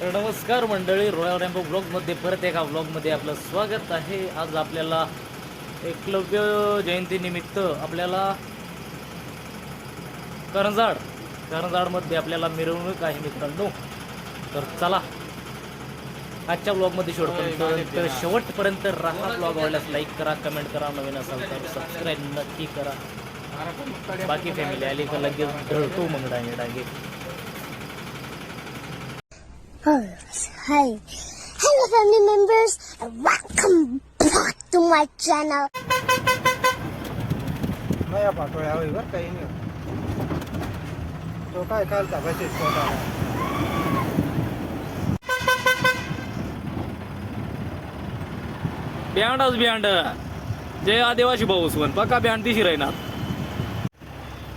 तर नमस्कार मंडळी रॉयल रॅम्बो ब्लॉगमध्ये परत एका ब्लॉगमध्ये आपलं स्वागत आहे. आज आपल्याला एकलव्य जयंतीनिमित्त आपल्याला करंजाड करंजाडमध्ये आपल्याला मिरवणूक आहे मित्रांनो. तर चला आजच्या ब्लॉगमध्ये शेवटपर्यंत तर शेवटपर्यंत राहा. ब्लॉग आवडल्यास लाईक करा कमेंट करा नवीन असाल तर सबस्क्राईब नक्की करा. बाकी फॅमिली आली का लगेच ढळतो मग Dange Dange. Hi. Hello family members and welcome back to my channel. नया पाटोळ्या होई बरं काही नाही तो काय बसेस पोटाला बँडच बँड जय आदिवासी भाऊ सुवन पक्का बँड दिशी राहणार.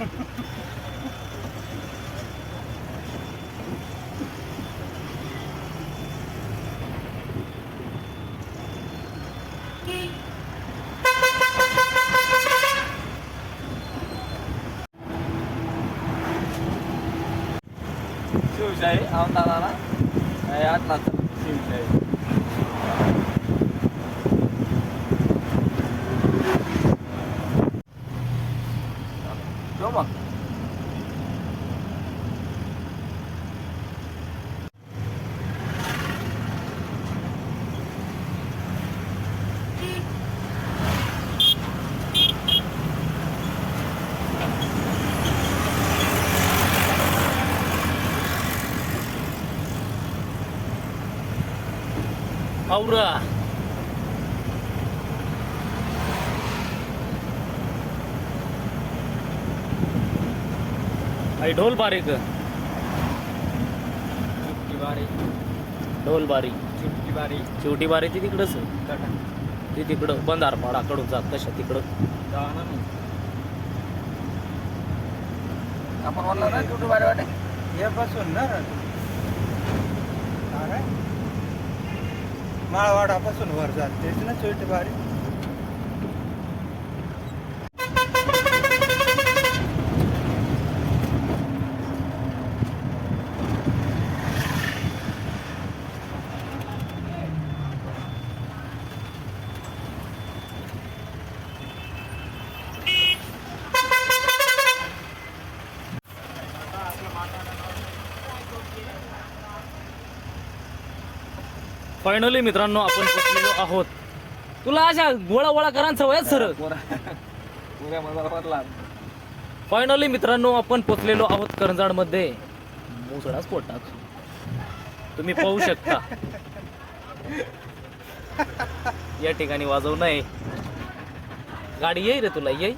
આવતા હતા આટલા સીમ છે. Aura. आई ढोल बारीक ढोल बारी. शेवटी बारी ती तिकडंच ती तिकडं बंधार पाडाकडून जात तशा तिकडं. आपण म्हणलं ना शेवटी बारी वाटे. हे बसून ना अरे. माळवाडापासून वर जाते. ना छोटी बारी फायनली मित्रांनो आपण पोचलेलो आहोत. तुला अशा गोळा गोळा करा सवय सर फायनली मित्रांनो आपण पोचलेलो आहोत करंजाडमध्ये मुसळाच पोटात. तुम्ही पाहू शकता. या ठिकाणी वाजवू नये. गाडी येई रे तुला येई.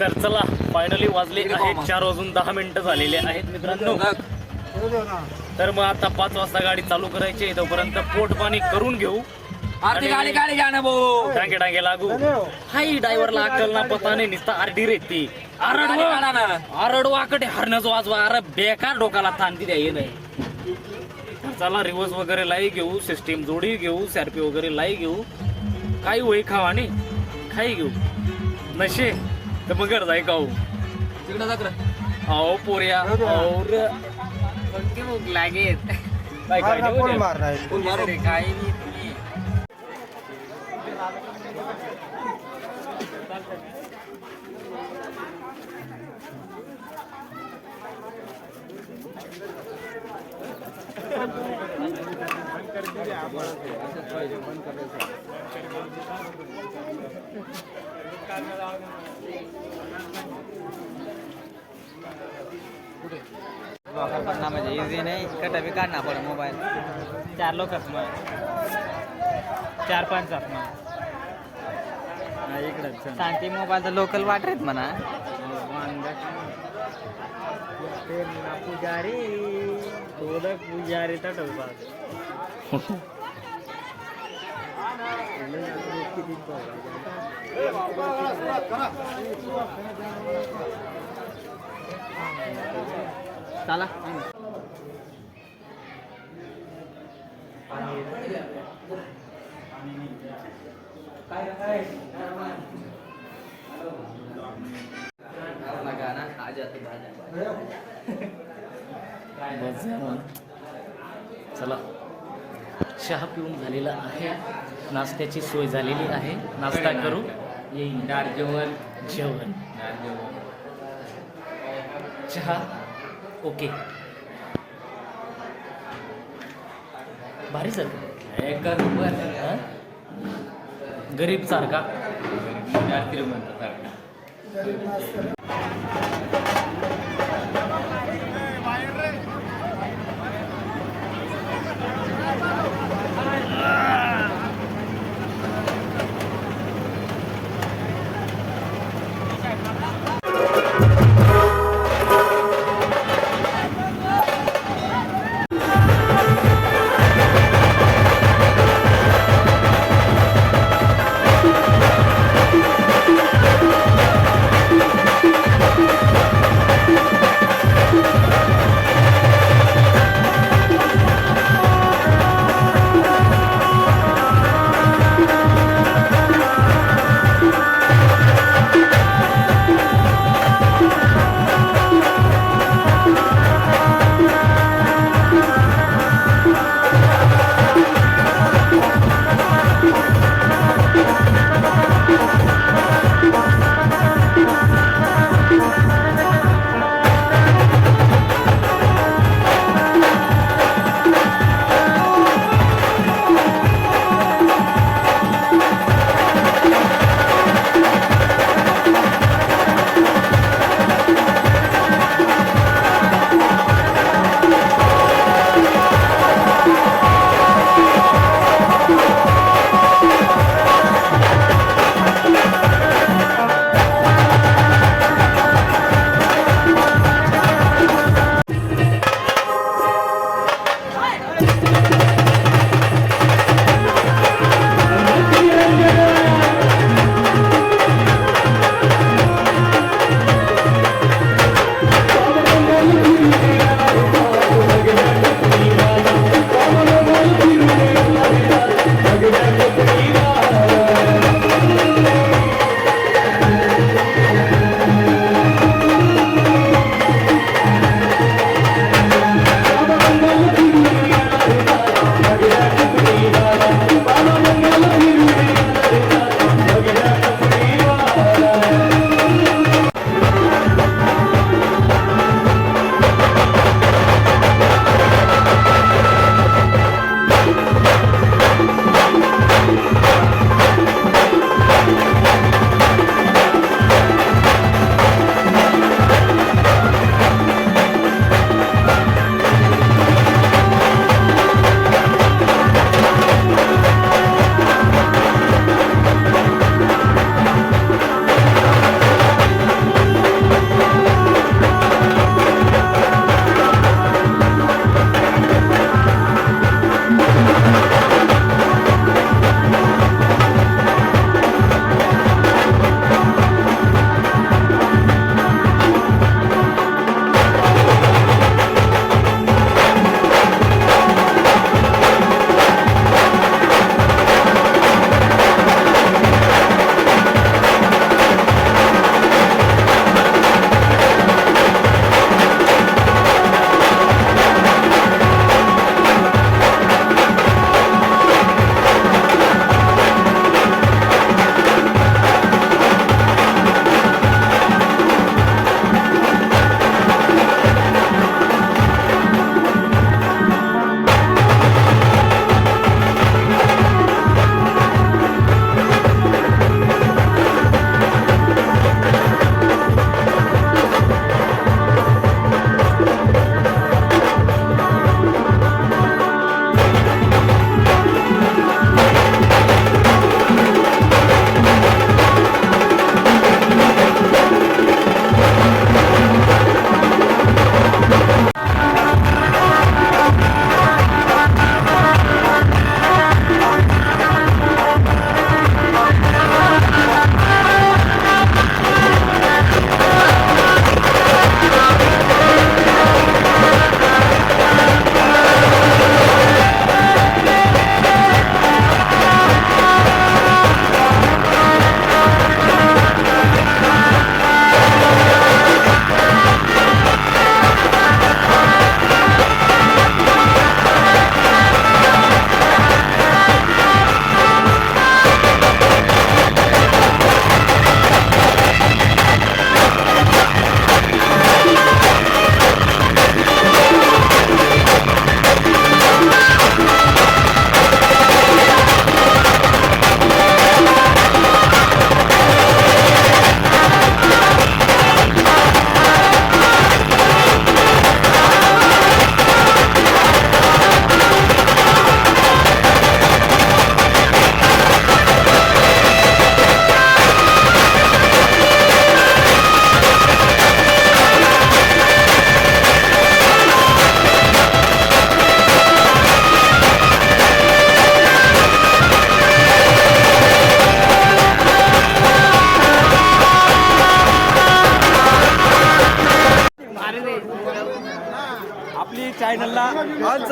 तर चला फायनली वाजले आहेत चार वाजून दहा मिनिटं झालेले आहेत मित्रांनो. तर मग आता पाच वाजता गाडी चालू करायची आहे. तोपर्यंत पोट पाणी करून घेऊ. आरती गाडी गाडी गाणं भाऊ. डांगे डांगे लागू. हाई ड्रायव्हरला अक्कल ना पता नाही नुसता आरडी रे ती. गाडी काढा ना. आरडू आकडे हरण्याच वाजवा. अरे बेकार डोकाला ताणती द्या ये नाही चला रिवर्स वगैरे लाई घेऊ सिस्टीम जोडी घेऊ सॅरपी वगैरे लाई घेऊ. काही होई खावा आणि खाई घेऊ. नशे. तर मग घर जाय खाऊ. तिकडं जा पोऱ्या और लागेल काय काय मारणा देऊ कोण द्या. मारणार फुल मारू काही नाही. पडणार म्हणजे इझी नाही कटा बी काढणार पड मोबाईल चार लोक मग. चार पाच मग इकडं शांती मोबाईलचं लोकल वाटरेत म्हणा. पुजारी पुजारी तर चला. चला. चहा पिऊन झालेला आहे. नाश्त्याची सोय झालेली आहे. नाश्ता करू. येईन. जेवण. जेवण. चहा. ओके. भारी सर. एक गरीब सारखा.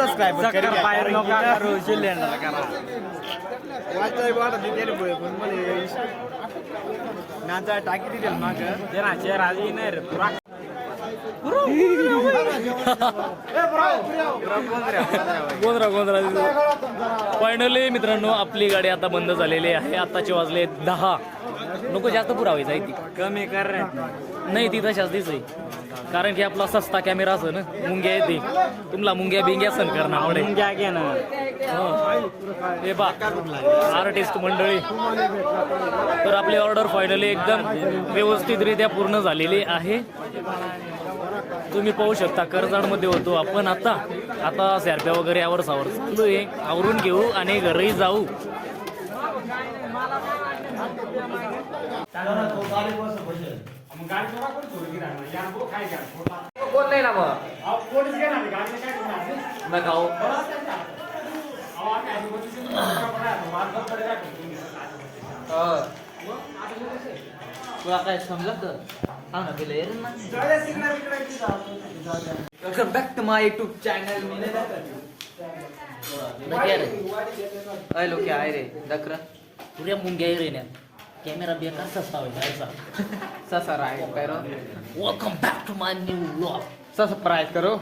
सबस्क्राईब पायर नका करू नाचा टाकी दिली माग. ना चेहरा आधी नाही रे पुरा. फायनली मित्रांनो आपली गाडी आता बंद झालेली आहे. आताचे वाजले दहा. नको जास्त पुरावायचं आहे ती कमी कर रे. नाही ती तशाच दिसई कारण की आपला सस्ता कॅमेरा असं ना मुंग्या येते तुम्हाला मुंग्या बिंग्या सण करणं घ्या घे ना हे. बा आर्टिस्ट मंडळी. तर आपली ऑर्डर फायनली एकदम व्यवस्थितरित्या पूर्ण झालेली आहे. तुम्ही पाहू शकता कर्जाडमध्ये होतो आपण आता. आता सॅरप्या वगैरे यावर सावर चालू आहे आवरून घेऊ आणि घरी जाऊ. कोण नाही ना मग खाऊ तुला काय समजत सांग ना तिला येईल ना welcome back to my YouTube channel अय लोक आहे रे दक्र पुऱ्या मुंग्या रेण्या कॅमेरा बेकार सस्ता व्हायचा ससा राय पैरो welcome back to my new blog ससा प्राईज करो?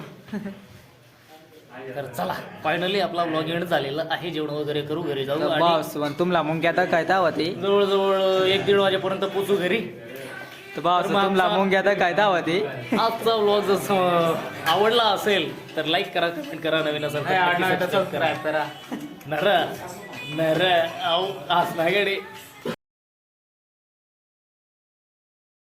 तर चला फायनली आपला ब्लॉग एंड झालेला आहे. जेवण वगैरे करू घरी जाऊ आणि बास तुमला मुंग्या दाखवायचा होती जवळजवळ एक दीड वाजेपर्यंत पोचू घरी. तर बास मग तुमला आमचा- मुंग्या दाखवायचा होती आजचा ब्लॉग जर आवडला असेल तर लाईक करा कमेंट करा नवीन असेल तर नक्की subscribe करा. करा. नर नर आऊ आज नाही गडे.